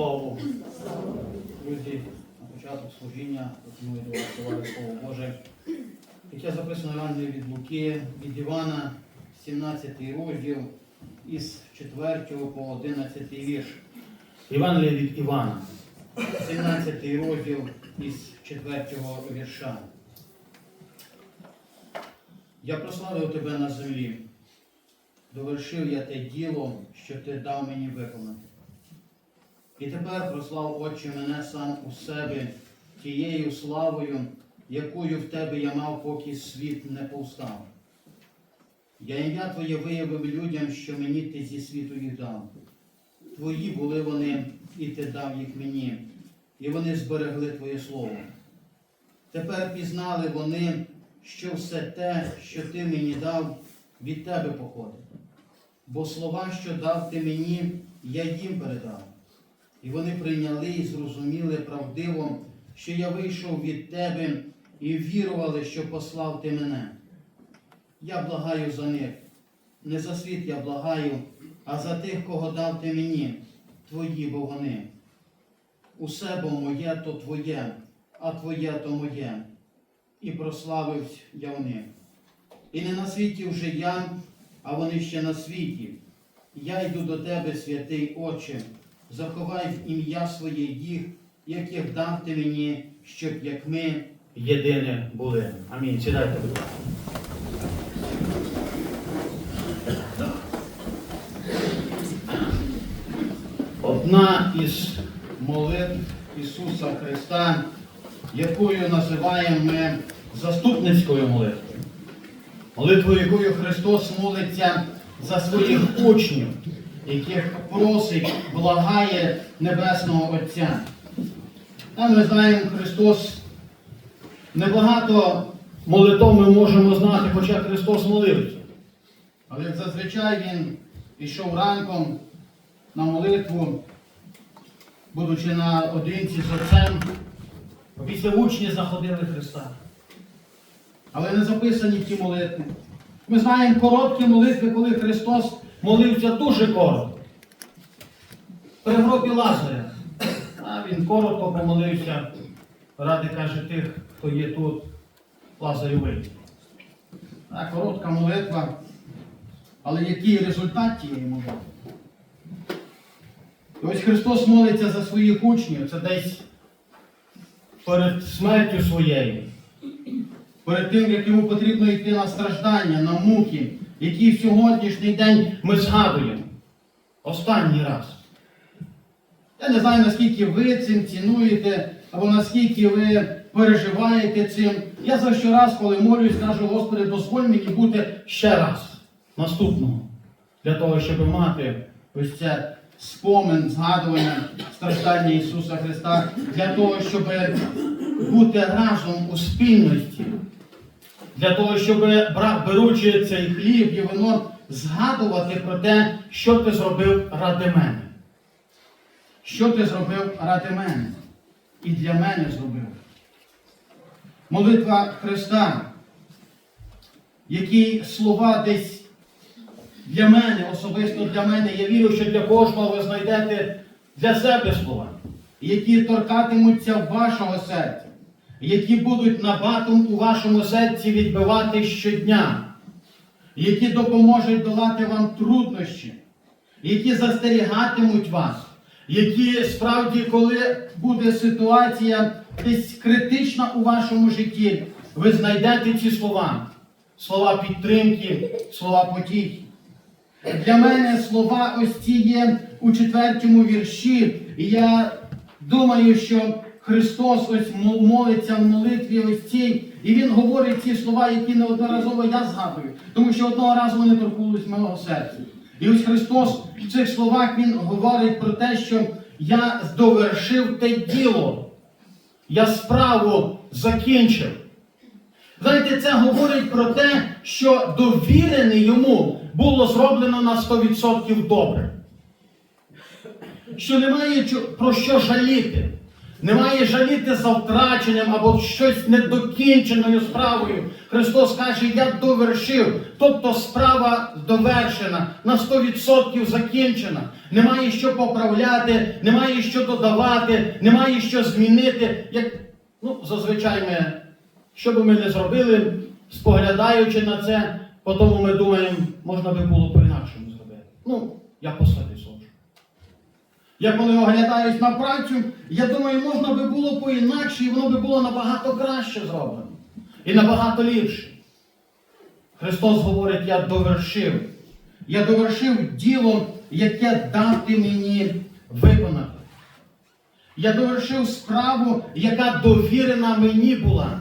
Богу. Друзі, на початок служіння пропоную до вас слова Слово Боже, яке записано Євангеліє від Луки, від Івана, 17 розділ, із 4 по 11 вірш. Євангеліє від Івана, 17 розділ із 4 вірша. Я прославив тебе на землі, довершив я те діло, що ти дав мені виконати. І тепер прослав Отче мене сам у себе тією славою, якою в тебе я мав, поки світ не повстав. Я ім'я Твоє виявив людям, що мені ти зі світу їх дав. Твої були вони, і ти дав їх мені, і вони зберегли Твоє Слово. Тепер пізнали вони, що все те, що ти мені дав, від тебе походить. Бо слова, що дав ти мені, я їм передав. І вони прийняли і зрозуміли правдиво, що я вийшов від тебе і вірували, що послав ти мене. Я благаю за них. Не за світ я благаю, а за тих, кого дав ти мені, твої бо вони. Усе бо моє то твоє, а твоє то моє. І прославився я в них. І не на світі вже я, а вони ще на світі. Я йду до тебе, святий Отче, заховай в ім'я своє їх, яких дав ти мені, щоб як ми єдине були. Амінь. Сідайте, будь ласка. Одна із молитв Ісуса Христа, якою називаємо ми заступницькою молитвою. Молитвою, якою Христос молиться за своїх учнів, яких просить, благає Небесного Отця. А ми знаємо, Христос небагато молитов ми можемо знати, хоча Христос молився. Але зазвичай Він пішов ранком на молитву, будучи наодинці з Отцем, після учні заходили Христа. Але не записані ті молитви. Ми знаємо короткі молитви, коли Христос молився дуже коротко. При гробі Лазаря. А він коротко помолився ради, каже, тих, хто є тут, Лазарю. А коротка молитва. Але який результат тієї молитви? Ось Христос молиться за своїх учнів, це десь перед смертю своєю перед тим, як йому потрібно йти на страждання, на муки, які в сьогоднішній день ми згадуємо. Останній раз. Я не знаю, наскільки ви цим цінуєте, або наскільки ви переживаєте цим. Я за щораз, коли молюсь, кажу, Господи, дозволь мені бути ще раз наступного. Для того, щоб мати ось це спомин, згадування страждання Ісуса Христа, для того, щоб бути разом у спільності для того, щоб беручи цей хліб і вино, згадувати про те, що ти зробив ради мене. Що ти зробив ради мене і для мене зробив. Молитва Христа, які слова десь для мене, особисто для мене, я вірю, що для кожного ви знайдете для себе слова, які торкатимуться вашого серця які будуть набатом у вашому серці відбивати щодня, які допоможуть долати вам труднощі, які застерігатимуть вас, які справді, коли буде ситуація десь критична у вашому житті, ви знайдете ці слова, слова підтримки, слова потіхи. Для мене слова ось ці є у четвертому вірші, і я думаю, що Христос ось молиться в молитві ось цій, і Він говорить ці слова, які неодноразово я згадую, тому що одного разу вони торкнулись мого серця. І ось Христос в цих словах Він говорить про те, що я довершив те діло, я справу закінчив. Знаєте, це говорить про те, що довірене йому було зроблено на 100% добре. Що немає про що жаліти. Немає жаліти за втраченням або щось недокінченою справою. Христос каже, я довершив. Тобто справа довершена, на 100% закінчена. Немає що поправляти, немає що додавати, немає що змінити. Як, ну, зазвичай ми, що би ми не зробили, споглядаючи на це, потім ми думаємо, можна би було по-інакшому зробити. Ну, я посади сожу. Я коли оглядаюсь на працю, я думаю, можна би було по-інакше, і воно би було набагато краще зроблено. І набагато ліпше. Христос говорить, я довершив. Я довершив діло, яке дав ти мені виконати. Я довершив справу, яка довірена мені була.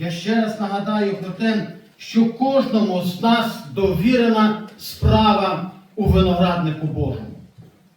Я ще раз нагадаю про те, що кожному з нас довірена справа у винограднику Божому.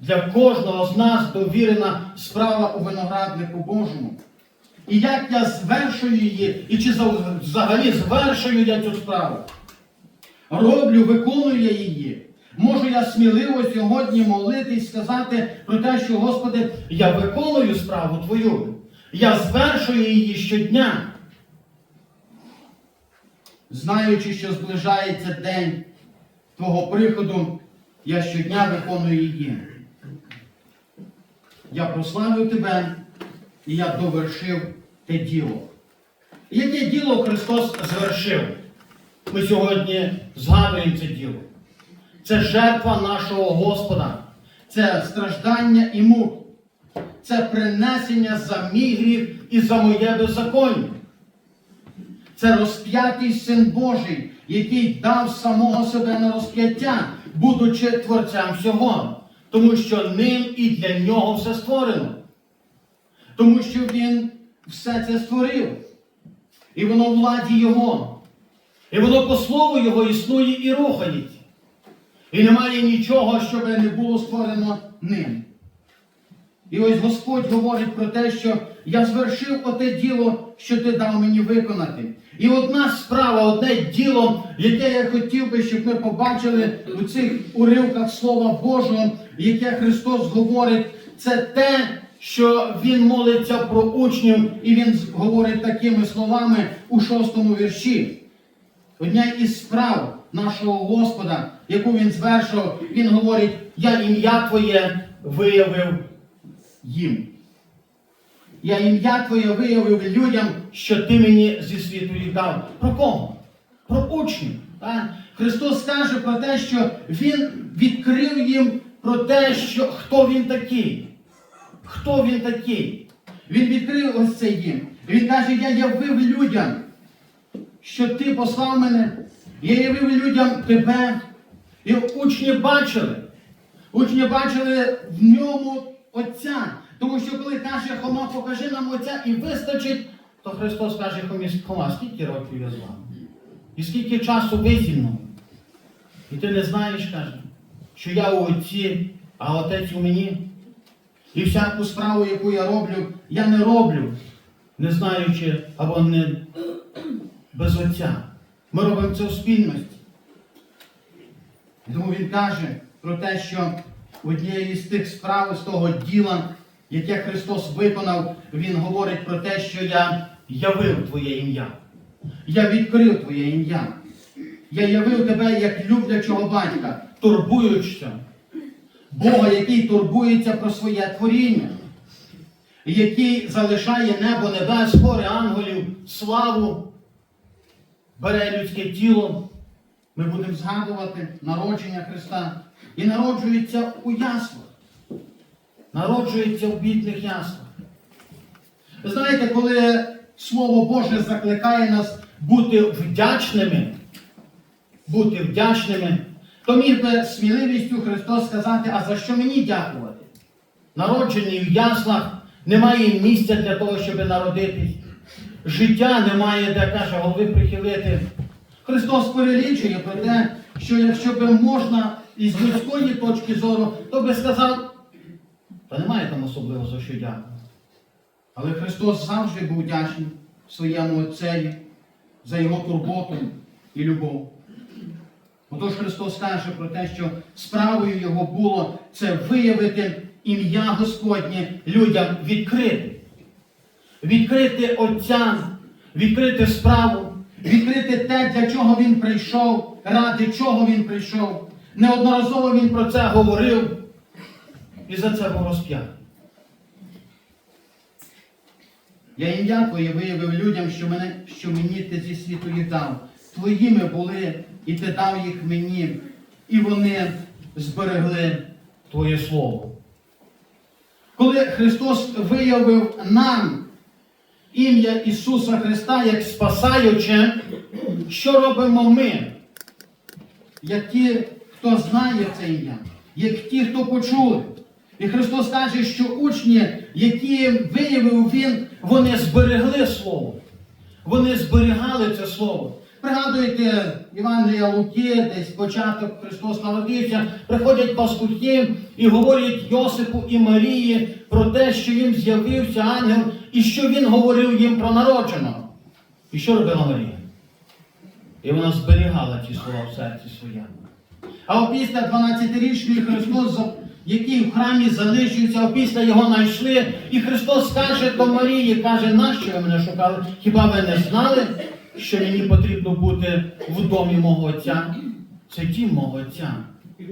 Для кожного з нас довірена справа у винограднику Божому. І як я звершую її, і чи взагалі звершую я цю справу? Роблю, виконую я її. Можу я сміливо сьогодні молитись, сказати про те, що, Господи, я виконую справу Твою. Я звершую її щодня. Знаючи, що зближається день Твого приходу, я щодня виконую її. Я прославив Тебе, і я довершив те діло. Яке діло Христос звершив? Ми сьогодні згадуємо це діло. Це жертва нашого Господа, це страждання і мук, це принесення за мій гріх і за моє беззаконня. Це розп'ятий Син Божий, який дав самого себе на розп'яття, будучи творцем всього, тому що ним і для нього все створено. Тому що Він все це створив. І воно владі Його. І воно по слову Його існує і рухається. І немає нічого, що би не було створено ним. І ось Господь говорить про те, що я звершив оте діло, що ти дав мені виконати. І одна справа, одне діло, яке я хотів би, щоб ми побачили у цих уривках Слова Божого, яке Христос говорить, це те, що Він молиться про учнів, і Він говорить такими словами у шостому вірші. Одня із справ нашого Господа, яку він звершив, він говорить: Я ім'я Твоє виявив їм. Я ім'я Твоє виявив людям, що ти мені зі світу їх дав. Про кого? Про учнів. Так? Христос каже про те, що Він відкрив їм про те, що хто він такий. Хто він такий? Він відкрив ось це їм. Він каже, я явив людям, що ти послав мене. Я явив людям тебе. І учні бачили. Учні бачили в ньому Отця. Тому що коли каже Хома, покажи нам Отця і вистачить, то Христос каже Хомі, Хома, скільки років я з вами? І скільки часу ви зі мною? І ти не знаєш, каже, що я у Отці, а Отець у мені. І всяку справу, яку я роблю, я не роблю, не знаючи або не без Отця. Ми робимо це у спільності. Тому він каже про те, що однією з тих справ, з того діла, яке Христос виконав, Він говорить про те, що я явив Твоє ім'я. Я відкрив Твоє ім'я. Я явив тебе як люблячого батька, турбуючися. Бога, який турбується про своє творіння, який залишає небо, небес, гори ангелів, славу, бере людське тіло. Ми будемо згадувати народження Христа. І народжується у яслах. Народжується в бідних яслах. Ви знаєте, коли Слово Боже закликає нас бути вдячними, бути вдячними, то міг би сміливістю Христос сказати, а за що мені дякувати? Народжений в яслах немає місця для того, щоб народитись. Життя немає, де каже, голови прихилити. Христос перелічує про те, що якщо би можна із людської точки зору, то би сказав, та немає там особливо за що дякувати. Але Христос завжди був вдячний своєму Отцеві за його турботу і любов. Отож Христос каже про те, що справою Його було це виявити ім'я Господнє людям відкрити. Відкрити Отця, відкрити справу, відкрити те, для чого Він прийшов, ради чого Він прийшов. Неодноразово Він про це говорив і за це був розп'ятий. Я ім'я Твоє виявив людям, що, мене, що мені ти зі світу дав. Твоїми були, і ти дав їх мені, і вони зберегли Твоє Слово. Коли Христос виявив нам ім'я Ісуса Христа як спасаюче, що робимо ми? Як ті, хто знає це ім'я, як ті, хто почули. І Христос каже, що учні, які виявив Він, вони зберегли Слово. Вони зберігали це Слово. Пригадуєте Євангелія Луки, десь початок Христос народився, приходять пастухи і говорять Йосипу і Марії про те, що їм з'явився ангел, і що він говорив їм про народженого. І що робила Марія? І вона зберігала ті слова в серці своєму. А опісля 12-річний Христос, який в храмі залишився, опісля його знайшли, і Христос каже до Марії, каже, нащо ви мене шукали? Хіба ви не знали, що мені потрібно бути в домі мого отця? Це дім мого отця,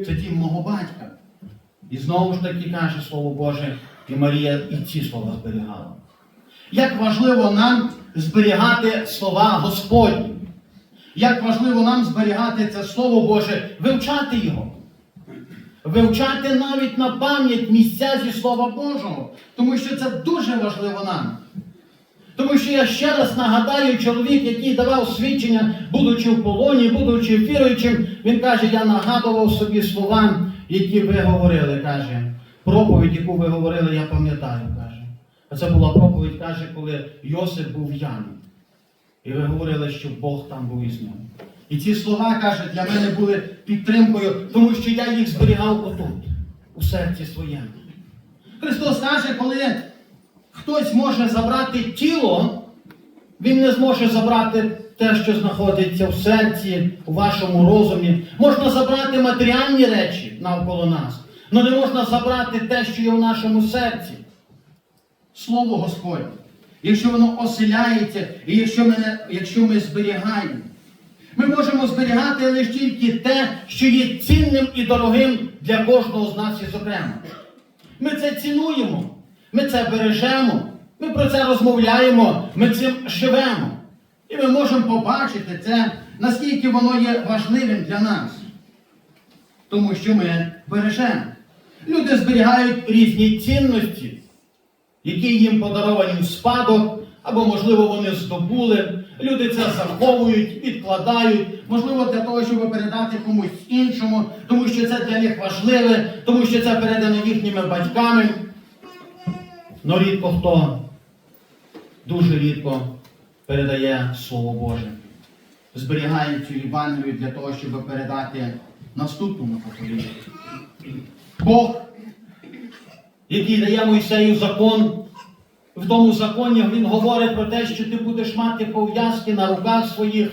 це дім мого батька. І знову ж таки каже Слово Боже, і Марія і ці слова зберігала. Як важливо нам зберігати слова Господні. Як важливо нам зберігати це Слово Боже, вивчати його. Вивчати навіть на пам'ять місця зі Слова Божого, тому що це дуже важливо нам. Тому що я ще раз нагадаю, чоловік, який давав свідчення, будучи в полоні, будучи віруючим, він каже, я нагадував собі слова, які ви говорили, каже. Проповідь, яку ви говорили, я пам'ятаю, каже. А це була проповідь, каже, коли Йосип був в ямі. І ви говорили, що Бог там був із ним. І ці слова, каже, для мене були підтримкою, тому що я їх зберігав отут, у серці своєму. Христос каже, коли хтось може забрати тіло, він не зможе забрати те, що знаходиться в серці, у вашому розумі. Можна забрати матеріальні речі навколо нас, але не можна забрати те, що є в нашому серці. Слово Господнє. Якщо воно оселяється, і якщо ми, якщо ми зберігаємо, ми можемо зберігати лише тільки те, що є цінним і дорогим для кожного з нас із окремо. Ми це цінуємо, ми це бережемо, ми про це розмовляємо, ми цим живемо. І ми можемо побачити це, наскільки воно є важливим для нас. Тому що ми бережемо. Люди зберігають різні цінності, які їм подаровані в спадок, або, можливо, вони здобули. Люди це заховують, відкладають, можливо, для того, щоб передати комусь іншому, тому що це для них важливе, тому що це передано їхніми батьками. Но рідко хто, дуже рідко передає Слово Боже. Зберігає цю Євангелію для того, щоб передати наступному поколінню. Бог який дає Мойсею закон. В тому законі він говорить про те, що ти будеш мати пов'язки на руках своїх,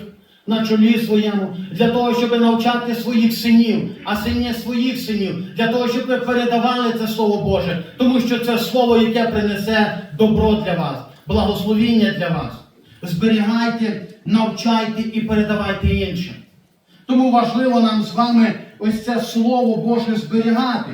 на чолі своєму, для того, щоб навчати своїх синів, а сині своїх синів, для того, щоб ви передавали це Слово Боже, тому що це слово, яке принесе добро для вас, благословіння для вас. Зберігайте, навчайте і передавайте іншим. Тому важливо нам з вами ось це Слово Боже зберігати.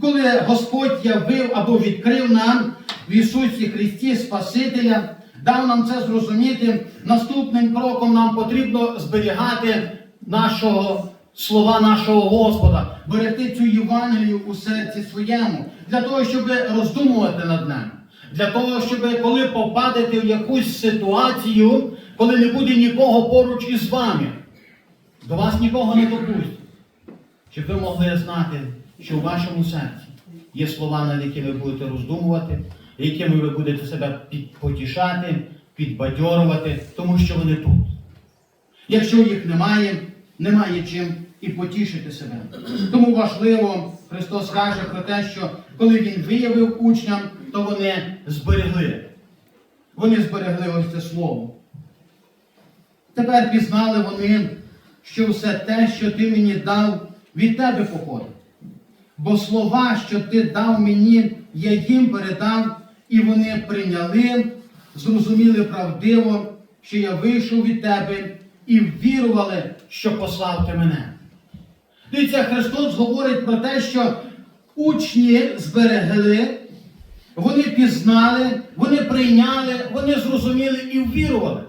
Коли Господь явив або відкрив нам в Ісусі Христі Спасителя, дав нам це зрозуміти, наступним кроком нам потрібно зберігати нашого слова нашого Господа, берегти цю Євангелію у серці своєму, для того, щоб роздумувати над ним. Для того, щоб коли попадете в якусь ситуацію, коли не буде нікого поруч із вами, до вас нікого не допустять. Щоб ви могли знати, що в вашому серці є слова, над якими ви будете роздумувати, якими ви будете себе потішати, підбадьорувати, тому що вони тут. Якщо їх немає, немає чим і потішити себе. Тому важливо, Христос каже про те, що коли Він виявив учням, то вони зберегли. Вони зберегли ось це слово. Тепер пізнали вони, що все те, що ти мені дав, від тебе походить. Бо слова, що ти дав мені, я їм передав, і вони прийняли, зрозуміли правдиво, що я вийшов від тебе, і вірували, що послав ти мене. Дивіться, Христос говорить про те, що учні зберегли, вони пізнали, вони прийняли, вони зрозуміли і ввірували.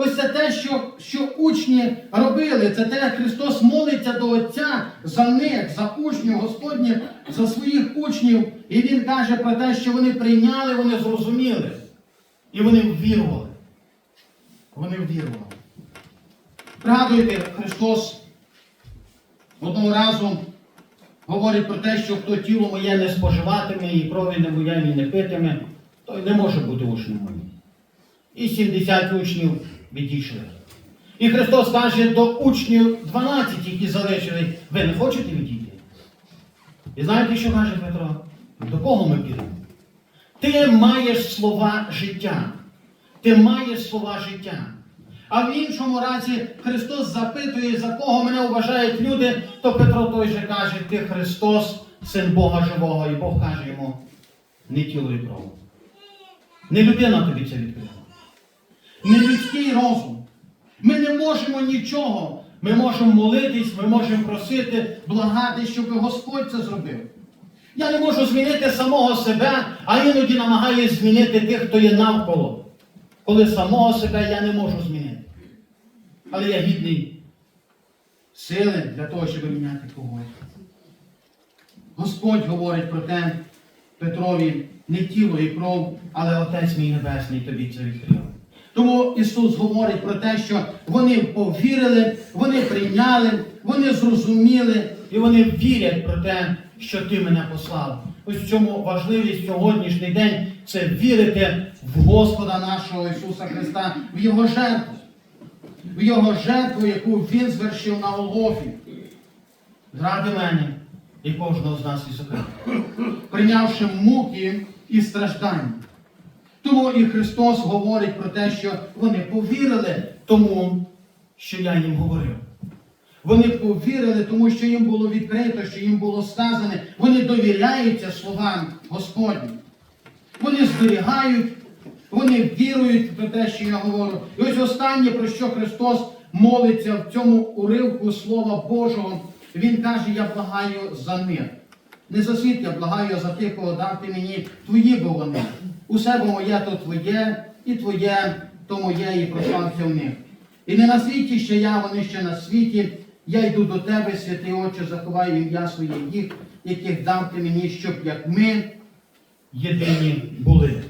Ось це те, що, що учні робили, це те, як Христос молиться до Отця за них, за учнів Господніх, за своїх учнів. І Він каже про те, що вони прийняли, вони зрозуміли. І вони ввірували. Вони ввірували. Пригадуєте, Христос одного разу говорить про те, що хто тіло моє не споживатиме і крові не моя не питиме, той не може бути учнем моїм. І 70 учнів відійшли. І Христос каже до учнів 12, які залишили, ви не хочете відійти? І знаєте, що каже Петро? До кого ми підемо? Ти маєш слова життя. Ти маєш слова життя. А в іншому разі Христос запитує, за кого мене вважають люди, то Петро той же каже, ти Христос, син Бога живого, і Бог каже йому, не тіло і кров. Не людина тобі це відкрила. Не людський розум. Ми не можемо нічого. Ми можемо молитись, ми можемо просити, благати, щоб Господь це зробив. Я не можу змінити самого себе, а іноді намагаюся змінити тих, хто є навколо. Коли самого себе я не можу змінити. Але я гідний сили для того, щоб міняти когось. Господь говорить про те Петрові не тіло і кров, але Отець мій Небесний тобі це відкрив. Тому Ісус говорить про те, що вони повірили, вони прийняли, вони зрозуміли і вони вірять про те, що Ти мене послав. Ось в чому важливість сьогоднішній день це вірити в Господа нашого Ісуса Христа, в Його жертву, в Його жертву, яку Він звершив на Голгофі. Зради мене і кожного з нас і зокрема, прийнявши муки і страждання. Тому і Христос говорить про те, що вони повірили тому, що я їм говорив. Вони повірили, тому що їм було відкрито, що їм було сказане. Вони довіряються словам Господнім. Вони зберігають, вони вірують про те, що я говорю. І ось останнє, про що Христос молиться в цьому уривку Слова Божого, Він каже, я благаю за них. Не за світ я благаю за тих, кого дав ти мені, твої бо вони. Усе бо моє, то твоє, і твоє, то моє, і прослався в них. І не на світі ще я, вони ще на світі. Я йду до тебе, святий Отче, заховаю ім'я своє їх, яких дав ти мені, щоб як ми єдині були.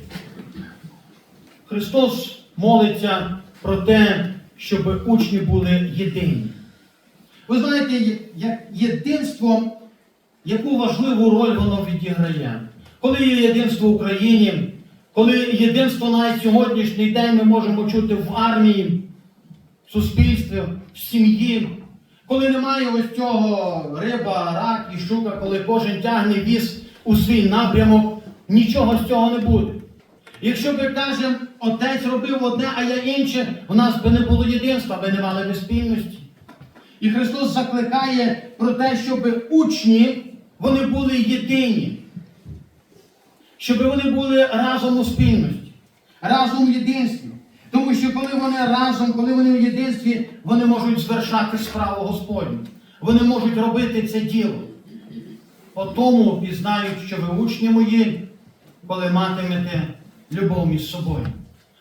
Христос молиться про те, щоб учні були єдині. Ви знаєте, як єдинство, яку важливу роль воно відіграє. Коли є єдинство в Україні, коли єдинство навіть сьогоднішній день ми можемо чути в армії, в суспільстві, в сім'ї, коли немає ось цього риба, рак і щука, коли кожен тягне віз у свій напрямок, нічого з цього не буде. Якщо би, кажемо, отець робив одне, а я інше, у нас би не було єдинства, би не мали би спільності. І Христос закликає про те, щоб учні вони були єдині, щоб вони були разом у спільності, разом у єдинстві. Тому що коли вони разом, коли вони у єдинстві, вони можуть звершати справу Господню. Вони можуть робити це діло. По тому пізнають, що ви учні мої, коли матимете любов між собою.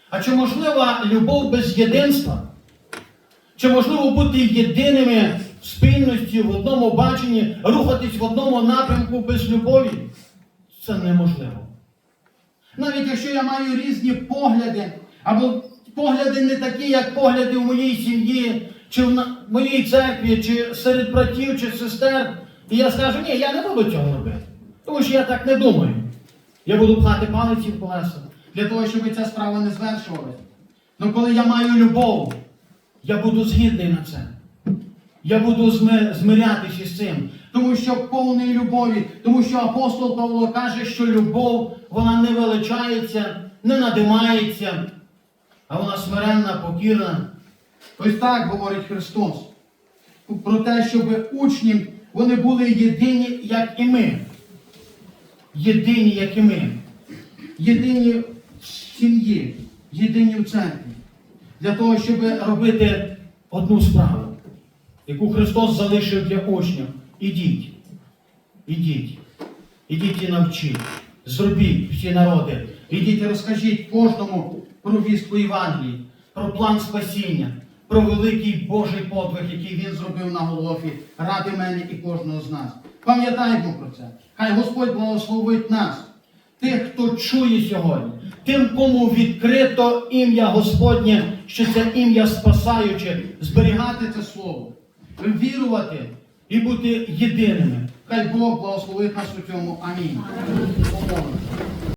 А чи можлива любов без єдинства? Чи можливо бути єдиними в спільності, в одному баченні, рухатись в одному напрямку без любові? Це неможливо. Навіть якщо я маю різні погляди, або погляди не такі, як погляди в моїй сім'ї, чи в моїй церкві, чи серед братів, чи сестер, і я скажу, ні, я не буду цього робити. Тому що я так не думаю. Я буду пхати палиці в колеса для того, щоб ця справа не звершувалася. Ну коли я маю любов, я буду згідний на це. Я буду змирятися з цим. Тому що повний любові, тому що апостол Павло каже, що любов вона не величається, не надимається, а вона смиренна, покірна. Ось так говорить Христос. про те, щоб учні вони були єдині, як і ми. Єдині, як і ми. Єдині в сім'ї, єдині в церкві. Для того, щоб робити одну справу, яку Христос залишив для учнів. Ідіть. Ідіть. Ідіть і навчіть. Зробіть всі народи. Ідіть і розкажіть кожному про вістку Євангелії, про план спасіння, про великий Божий подвиг, який він зробив на Голгофі, ради мене і кожного з нас. Пам'ятаймо про це. Хай Господь благословить нас, тих, хто чує сьогодні, тим, кому відкрито ім'я Господнє, що це ім'я спасаюче, зберігати це слово, вірувати і бути єдиними. Хай Бог благословить нас у цьому. Амінь.